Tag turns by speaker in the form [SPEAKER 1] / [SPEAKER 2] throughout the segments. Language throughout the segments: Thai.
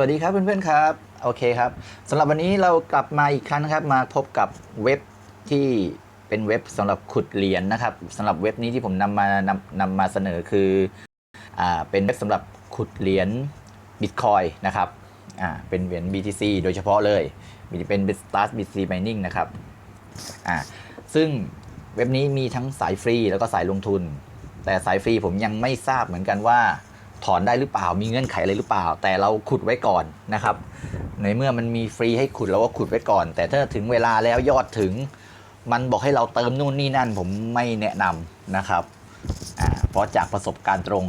[SPEAKER 1] วัสดีครับเพื่อนๆครับโอเคครับสำหรับวันนี้เรากลับมาอีกครั้งนะครับ มาพบกับเว็บที่เป็นเว็บสำหรับขุดเหรียญนะครับสำหรับเว็บนี้ที่ผมนำมานำนำมาเสนอคืออ่าเป็นเว็บสำหรับขุดเหรียญบิตคอยนะครับอ่าเป็นเหรียญ BTC โดยเฉพาะเลยเป็น Start BTC Mining นะครับอ่าซึ่งเว็บนี้มีทั้งสายฟรีแล้วก็สายลงทุน แต่สายฟรีผมยังไม่ทราบเหมือนกันว่า ถอนได้หรือเปล่า มีเงื่อนไขอะไรหรือเปล่า แต่เราขุดไว้ก่อนนะครับ ในเมื่อมันมีฟรีให้ขุดเราก็ขุดไว้ก่อน แต่ถ้าถึงเวลาแล้วยอดถึง มันบอกให้เราเติมนู่นนี่นั่น ผมไม่แนะนำนะครับอ่าเพราะจากประสบการณ์ตรง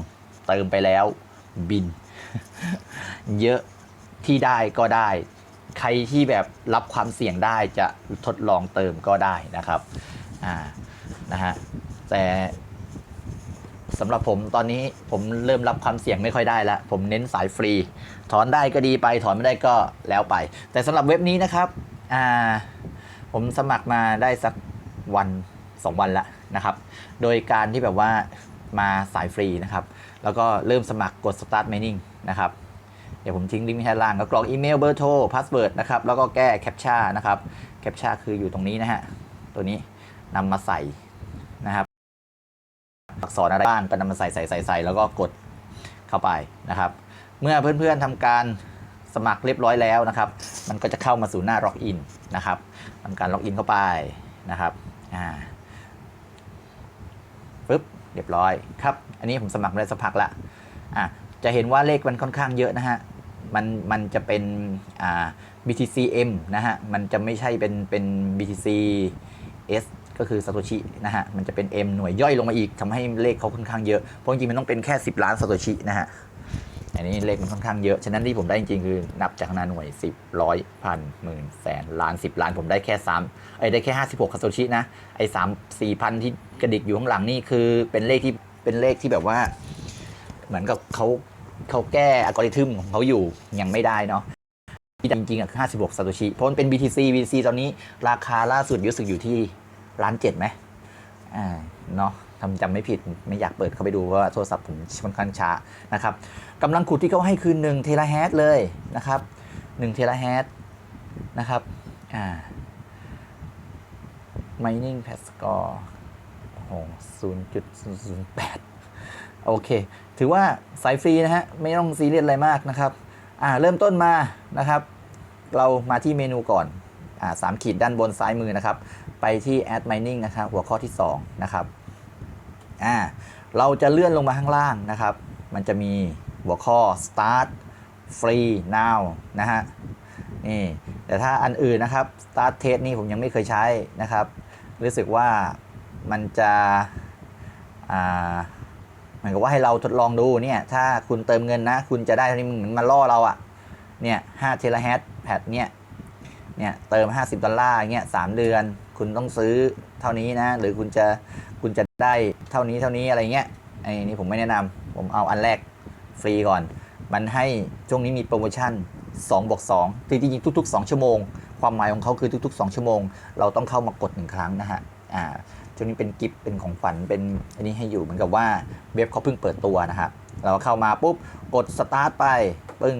[SPEAKER 1] เติมไปแล้วบิน เยอะที่ได้ก็ได้ ใครที่แบบรับความเสี่ยงได้จะทดลองเติมก็ได้นะครับอ่านะฮะแต่ สำหรับผมตอนนี้ผมเริ่มรับความเสี่ยงไม่ค่อยได้แล้วผมเน้นสายฟรี ถอนได้ก็ดีไปถอนไม่ได้ก็แล้วไป แต่สำหรับเว็บนี้นะครับอ่าผมสมัครมาได้สักวัน 2 วันล้วนะครับ โดยการที่แบบว่ามาสายฟรีนะครับ แล้วก็เริ่มสมัครกด start mining นะครับเดี๋ยวผมทิ้งลิงก์ไว้ให้ล่างก็กรอกอีเมลเบอร์โทรพาสเวิร์ดนะครับ แล้วก็แก้แคปชั่นนะครับ แคปชั่นคืออยู่ตรงนี้นะฮะ ตัวนี้นำมาใส่นะครับ อักษรอะไรบ้างก็นำมาใส่ใส่ใส่ใส่แล้วก็กดเข้าไปนะครับ เมื่อเพื่อนๆทำการสมัครเรียบร้อยแล้วนะครับ มันก็จะเข้ามาสู่หน้าล็อกอินนะครับทำการล็อกอินเข้าไปนะครับอ่าปึ๊บเรียบร้อยครับ อันนี้ผมสมัครมาได้สักพักละอะจะเห็นว่าเลขมันค่อนข้างเยอะนะฮะมันมันจะเป็นอ่า BTCM นะฮะ มันจะไม่ใช่เป็นเป็น BTC S ก็คือ Satoshi นะฮะมันจะเป็น M หน่วยย่อยลงมาอีกทำให้เลขเขาค่อนข้างเยอะเพราะจริงๆมันต้องเป็นแค่ 10 ล้าน Satoshi นะฮะอันนี้เลขมันค่อนข้างเยอะ ฉะนั้นที่ผมได้จริงๆคือนับจากหน้าหน่วย 10ร้อยพันหมื่นแสนล้าน 10 ล้านผมได้แค่3ไอ้ยได้แค่ 56 Satoshi นะไอ้3 4พันที่กระดิกอยู่ข้างหลังนี่คือเป็นเลขที่เป็นเลขที่แบบว่า เหมือนกับเขาเขาแก้อัลกอริทึมของเขาอยู่ยังไม่ได้เนาะจริงๆอะ56ซาโตชิเพราะมันเป็น BTC BTC ตอนนี้ราคาล่าสุดรู้สึกอยู่ที่ ล้านเจ็ดไหมอ่าเนาะทำจำไม่ผิดไม่อยากเปิดเข้าไปดูเพราะว่าโทรศัพท์ผมค่อนข้างช้านะครับกำลังขุดที่เขาให้คือ1เทราแฮชเลยนะครับ1เทราแฮชนะครับอ่า mining p a s score โอ้โห0.008 โอเค ถือว่าสายฟรีนะฮะ ไม่ต้องซีเรียสอะไรมากนะครับ อ่า เริ่มต้นมานะครับ เรามาที่เมนูก่อน อ่าสามขีดด้านบนซ้ายมือนะครับ ไปที่ add mining นะครับ หัวข้อที่ 2 นะครับอ่าเราจะเลื่อนลงมาข้างล่างนะครับ มันจะมีหัวข้อ start free now นะฮะนี่แต่ถ้าอันอื่นนะครับ start test นี่ผมยังไม่เคยใช้นะครับ รู้สึกว่ามันจะอ่าเหมือนกับว่าให้เราทดลองดูเนี่ยถ้าคุณเติมเงินนะ คุณจะได้เท่านี้เหมือนมาล่อเราอะเนี่ย5เทราแฮชแพดเนี่ยเนี่ยเติม 50 ดอลลาร์เงี้ยสามเดือน คุณต้องซื้อเท่านี้นะ หรือคุณจะคุณจะได้เท่านี้เท่านี้อะไรเงี้ยไอ้นี่ผมไม่แนะนำผมเอาอันแรกฟรีก่อน มันให้ช่วงนี้มีโปรโมชั่น2บวก2จริงๆทุก ๆ 2 ชั่วโมง ความหมายของเขาคือทุก ๆ 2 ชั่วโมง เราต้องเข้ามากดหนึ่งครั้งนะฮะอ่าช่วงนี้เป็นกิฟต์เป็นของฝันเป็นอันนี้ให้อยู่เหมือนกับว่าเว็บเขาเพิ่งเปิดตัวนะครับเราเข้ามาปุ๊บกดสตาร์ทไปปึ้ง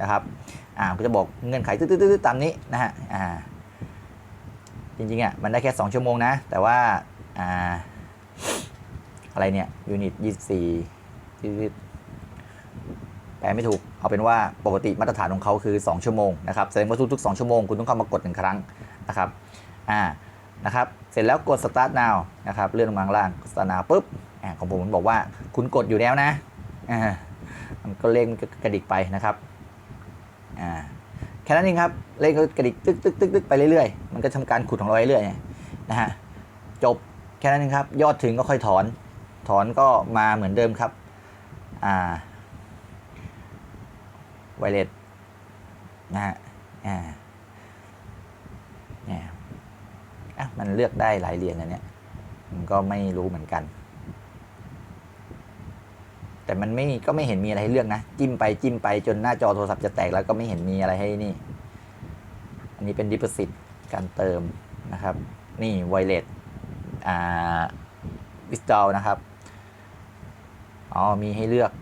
[SPEAKER 1] นะครับอ่าก็จะบอกเงื่อนไขตื้อๆตามนี้นะฮะอ่า จริงๆอะมันได้แค่ 2 ชั่วโมงนะ แต่ว่าอ่าอะไรเนี่ยยูนิต24ที่แปลไม่ถูก เอาเป็นว่าปกติมาตรฐานของเขาคือ 2 ชั่วโมงนะครับแสดงว่าทุกๆ2ชั่วโมงคุณต้องเข้ามากดหนึ่งครั้งนะครับอ่านะครับเสร็จแล้วกด start now นะครับเลื่อนลงมาล่าง start now ปุ๊บอ่าของผมมันบอกว่าคุณกดอยู่แล้วนะอ่ามันก็เลขมันก็กระดิกไปนะครับอ่า แค่นั้นเองครับเลขก็กระดิกตึกตึกตึกตึกไปเรื่อยๆ มันก็ทำการขุดของเราเรื่อยๆนะฮะจบแค่นั้นเองครับ ยอดถึงก็ค่อยถอน ถอนก็มาเหมือนเดิมครับอ่าไวเลสนะฮะอ่าเนี่ยอะมันเลือกได้หลายเหรียญนะเนี่ยมันก็ไม่รู้เหมือนกัน แต่มันไม่ก็ไม่เห็นมีอะไรให้เลือกนะ จิ้มไปจิ้มไปจนหน้าจอโทรศัพท์จะแตกแล้วก็ไม่เห็นมีอะไรให้นี่ อันนี้เป็นดิป o สิตการเติมนะครับ นี่ไวเลสอ่าวิสตอลนะครับอ๋อมีให้เลือก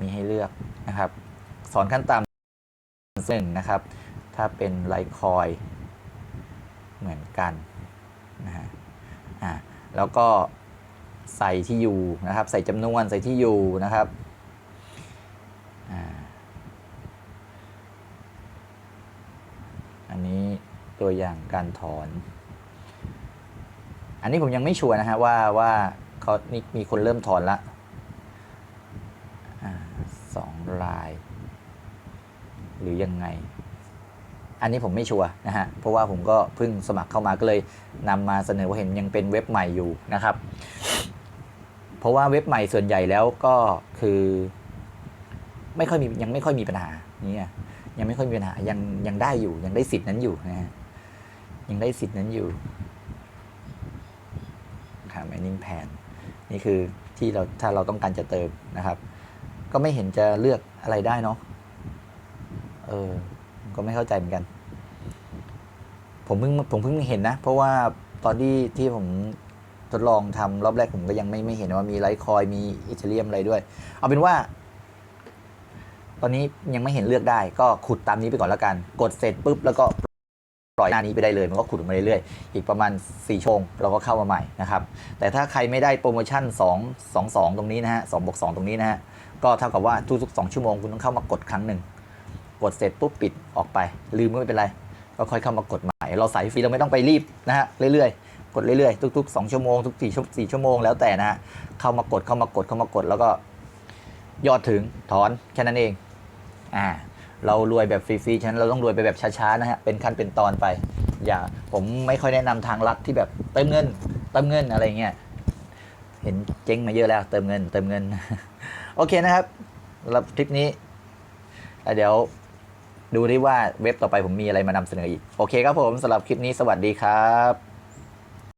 [SPEAKER 1] มีให้เลือกนะครับ สอนขั้นต่ำหนึ่งนะครับ ถ้าเป็นไลคอยเหมือนกันนะฮะอ่าแล้วก็ ใส่ที่อยู่นะครับ ใส่จำนวนใส่ที่อยู่นะครับอันนี้ตัวอย่างการถอน อันนี้ผมยังไม่ชัวร์นะฮะว่าว่าเขามีมีคนเริ่มถอนละสองลาย หรือยังไง อันนี้ผมไม่ชัวร์นะฮะ เพราะว่าผมก็เพิ่งสมัครเข้ามาก็เลยนำมาเสนอว่าเห็นยังเป็นเว็บใหม่อยู่นะครับ เพราะว่าเว็บใหม่ส่วนใหญ่แล้วก็คือ ไม่ค่อยมียังไม่ค่อยมีปัญหาเนี่ยยังไม่ค่อยมีปัญหายังยังได้อยู่ยังได้สิทธิ์นั้นอยู่นะฮะยังได้สิทธิ์นั้นอยู่ครับ mining pan นี่คือที่เราถ้าเราต้องการจะเติมนะครับ ก็ไม่เห็นจะเลือกอะไรได้เนาะเออก็ไม่เข้าใจเหมือนกัน ผมเพิ่งผมเพิ่งเห็นนะ เพราะว่าตอนที่ที่ผม ทดลองทำรอบแรกผมก็ยังไม่ไม่เห็นว่ามีไลท์คอยมีอีเทเรียมอะไรด้วย เอาเป็นว่า ตอนนี้ยังไม่เห็นเลือกได้ ก็ขุดตามนี้ไปก่อนแล้วกัน กดเสร็จปุ๊บแล้วก็ปล่อยหน้านี้ไปได้เลยมันก็ขุดมาเรื่อยๆ อีกประมาณ4ชั่วโมงเราก็เข้ามาใหม่นะครับ แต่ถ้าใครไม่ได้โปรโมชั่น 2 2 2 ตรงนี้นะฮะ2บวก2ตรงนี้นะฮะ ก็เท่ากับว่าทุกๆ2ชั่วโมงคุณต้องเข้ามากดครั้งหนึ่ง กดเสร็จปุ๊บปิดออกไป ลืมก็ไม่เป็นไร ก็ค่อยเข้ามากดใหม่ เราใส่ฟรีเราไม่ต้องไปรีบนะฮะเรื่อยๆ กดเรื่อยๆ ทุก ๆ 2 ชั่วโมงทุก4ชั่ว4ชั่วโมงแล้วแต่นะฮะเข้ามากดเข้ามากดเข้ามากด แล้วก็ยอดถึงถอนแค่นั้นเองอ่าเรารวยแบบฟรีๆฉะนั้นเราต้องรวยไปแบบช้าๆนะฮะเป็นขั้นเป็นตอนไป อย่าผมไม่ค่อยแนะนำทางลัดที่แบบเติมเงินเติมเงินอะไรเงี้ยเห็นเจ๊งมาเยอะแล้วเติมเงินเติมเงิน โอเคนะครับสำหรับคลิปนี้เดี๋ยวดูดิว่าเว็บต่อไปผมมีอะไรมานำเสนออีก โอเคครับผมสำหรับคลิปนี้สวัสดีครับ